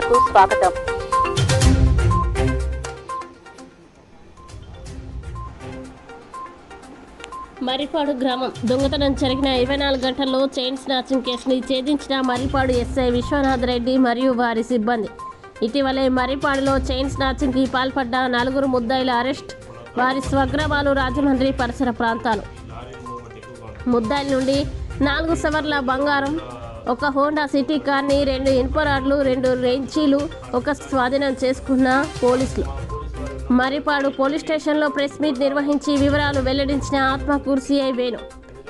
స్వాగతం. మరిపాడు గ్రామం. దొంగతనం జరిగిన ఇరవై నాలుగు గంటల్లో చైన్ స్నాచింగ్ కేసుని ఛేదించిన మర్రిపాడు ఎస్ఐ విశ్వనాథ్ రెడ్డి మరియు వారి సిబ్బంది. ఇటీవలే మరిపాడులో చైన్ స్నాచింగ్కి పాల్పడ్డ నలుగురు ముద్దాయిల అరెస్ట్ వారి స్వగ్రామాలు రాజమండ్రి పరిసర ప్రాంతాలు. ముద్దాయిల నుండి నాలుగు సవర్ల బంగారం ఒక హోండా సిటీ కార్ని రెండు ఇన్పరాడ్లు రెండు రేంచీలు ఒక స్వాధీనం చేసుకున్న పోలీసులు. మరిపాడు పోలీస్ స్టేషన్లో ప్రెస్ మీట్ నిర్వహించి వివరాలు వెల్లడించిన ఆత్మకూరు సిఐ వేణు.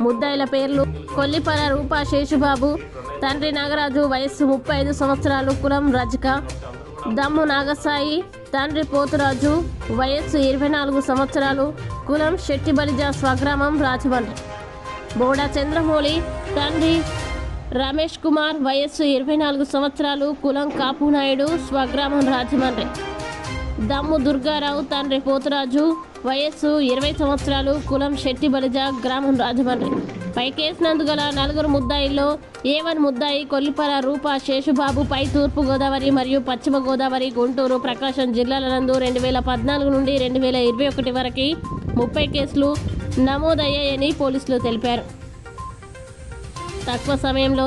ముద్దాయిల పేర్లు కొల్లిపర రూపా శేషుబాబు తండ్రి నాగరాజు వయస్సు ముప్పై ఐదు సంవత్సరాలు కులం రజక దమ్ము నాగసాయి తండ్రి పోతురాజు వయస్సు ఇరవై నాలుగు సంవత్సరాలు కులం శెట్టిబలిజ స్వగ్రామం రాజమండ్రి. బోడా చంద్రమౌళి తండ్రి రమేష్ కుమార్ వయస్సు ఇరవై నాలుగు సంవత్సరాలు కులం కాపునాయుడు స్వగ్రామం రాజమండ్రి. దమ్ము దుర్గారావు తండ్రి పోతురాజు వయస్సు ఇరవై సంవత్సరాలు కులం శెట్టి బలిజ గ్రామం రాజమండ్రి. పై కేసునందు గల నలుగురు ముద్దాయిల్లో ఏ వన్ ముద్దాయి కొల్లిపర రూప శేషుబాబు పై తూర్పు గోదావరి మరియు పశ్చిమ గోదావరి గుంటూరు ప్రకాశం జిల్లాల నందు రెండు వేల పద్నాలుగు నుండి రెండు వేల ఇరవై ఒకటి వరకు ముప్పై కేసులు నమోదయ్యాయని పోలీసులు తెలిపారు. తక్కువ సమయంలో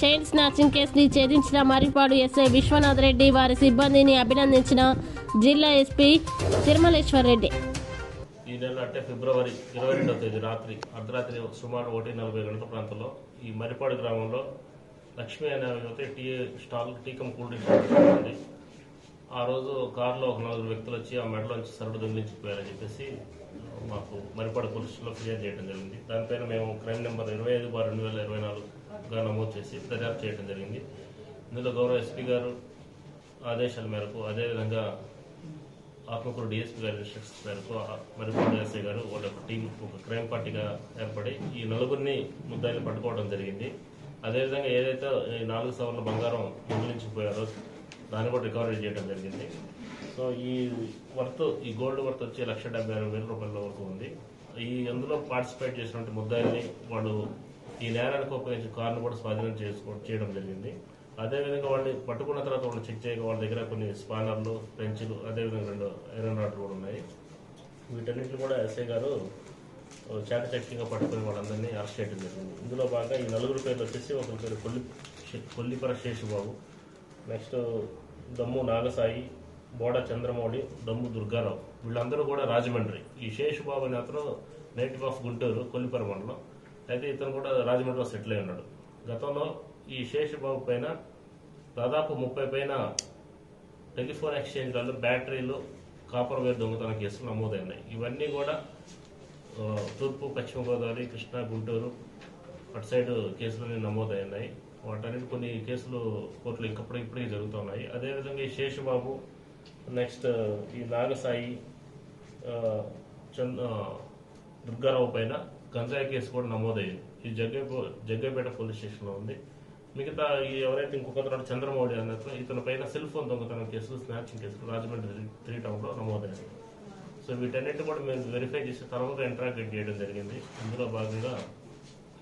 చైన్ స్నాచింగ్ కేసుని ఛేదించిన మర్రిపాడు ఎస్ఐ విశ్వనాథ్ రెడ్డి వారి సిబ్బందిని అభినందించిన జిల్లా ఎస్పీ తిరుమలేశ్వర్ రెడ్డి. ఈ నెల అంటే ఫిబ్రవరి ఇరవై రెండవ తేదీ రాత్రి అర్ధరాత్రి సుమారు ఒకటి నలభై గంటల ప్రాంతంలో ఈ మరిపాడు గ్రామంలో లక్ష్మి అనే యువత టీ స్టాల్ టీకం కూల్ డ్రింక్ స్టాల్ ఉంది ఆ రోజు కారులో ఒక నలుగురు వ్యక్తులు వచ్చి ఆ మెడలోంచి సరుడు దొంగిలించిపోయారని చెప్పేసి మాకు మరిపడ పోలీసులో ఫిర్యాదు చేయడం జరిగింది. దానిపైన మేము క్రైమ్ నెంబర్ ఇరవై ఐదు బార్ రెండు వేల ఇరవై నాలుగుగా నమోదు చేసి దర్యాప్తు చేయడం జరిగింది. ఇందులో గౌరవ ఎస్పీ గారు ఆదేశాల మేరకు అదేవిధంగా ఆత్మకూరు డిఎస్పీ గారి ఇన్స్ట్రక్షన్స్ మేరకు మరికొండ ఎస్ఐ గారు వాళ్ళ ఒక టీం ఒక క్రైమ్ పార్టీగా ఏర్పడి ఈ నలుగురిని ముద్దాయిలు పట్టుకోవడం జరిగింది. అదేవిధంగా ఏదైతే ఈ నాలుగు సవర్ల బంగారం దొంగిలించిపోయారో దాన్ని కూడా రికవరీ చేయడం జరిగింది. సో ఈ వర్త్ ఈ గోల్డ్ వర్త్ వచ్చి లక్ష డెబ్బై ఆరు వేల రూపాయల వరకు ఉంది. ఈ అందులో పార్టిసిపేట్ చేసినటువంటి ముద్దాయిల్ని వాళ్ళు ఈ నేరానికి ఉపయోగించిన కార్ను కూడా స్వాధీనం చేసుకో చేయడం జరిగింది. అదేవిధంగా వాళ్ళని పట్టుకున్న తర్వాత వాళ్ళు చెక్ చేయగా వాళ్ళ దగ్గర కొన్ని స్పానర్లు పెంచులు అదేవిధంగా రెండు ఐరన్ రాడ్లు కూడా ఉన్నాయి. వీటన్నిటిని కూడా ఎస్ఐ గారు చాకచక్యంగా పట్టుకుని వాళ్ళందరినీ అరెస్ట్ చేయడం జరిగింది. ఇందులో భాగంగా ఈ నలుగురు పేర్లు వచ్చేసి ఒకరి పేరు కొల్లి కొల్లిపర శేషుబాబు. నెక్స్ట్ దమ్ము నాగసాయి బోడ చంద్రమౌళి దమ్ము దుర్గారావు. వీళ్ళందరూ కూడా రాజమండ్రి. ఈ శేషుబాబు అనే అతను నేటివ్ ఆఫ్ గుంటూరు కొల్లిపర మండలం. అయితే ఇతను కూడా రాజమండ్రిలో సెటిల్ అయి ఉన్నాడు. గతంలో ఈ శేషుబాబు పైన దాదాపు ముప్పై పైన టెలిఫోన్ ఎక్స్చేంజ్లలో బ్యాటరీలు కాపర్ వేర్ దొంగతన కేసులు నమోదైనాయి. ఇవన్నీ కూడా తూర్పు పశ్చిమ గోదావరి కృష్ణా గుంటూరు అటు సైడ్ కేసులు నమోదైనాయి. వాటన్నిటి కొన్ని కేసులు కోర్టులు ఇంకప్పుడు ఇప్పుడే జరుగుతున్నాయి అదేవిధంగా ఈ శేషబాబు నెక్స్ట్ ఈ నాగసాయి చంద్ దుర్గారావు పైన గంజాయి కేసు కూడా నమోదయ్యింది. ఈ జగ్గై జగ్గైపేట పోలీస్ స్టేషన్లో ఉంది. మిగతా ఈ ఎవరైతే ఇంకొక చంద్రమౌళి అన్నట్లు ఇతని పైన సెల్ ఫోన్ దొంగతనం కేసులు స్నాచింగ్ కేసులు రాజమండ్రి త్రీ టౌన్లో నమోదయ్యాయి. సో వీటన్నిటి కూడా మేము వెరిఫై చేసి తర్వాత ఇంటరాక్ట్ చేయడం జరిగింది. ఇందులో భాగంగా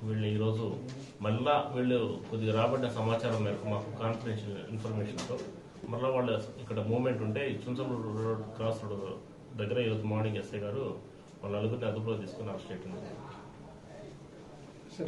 వీళ్ళు ఈరోజు మళ్ళా వీళ్ళు కొద్దిగా రాబడిన సమాచారం మేరకు మాకు కాన్ఫిడెన్షియల్ ఇన్ఫర్మేషన్తో మళ్ళీ వాళ్ళు ఇక్కడ మూమెంట్ ఉంటే చుంచం రోడ్ క్రాస్ రోడ్ దగ్గర ఈరోజు మార్నింగ్ ఎస్ఐ గారు వాళ్ళ నలుగురిని అదుపులో తీసుకుని అరెస్ట్ చేయడం జరిగింది.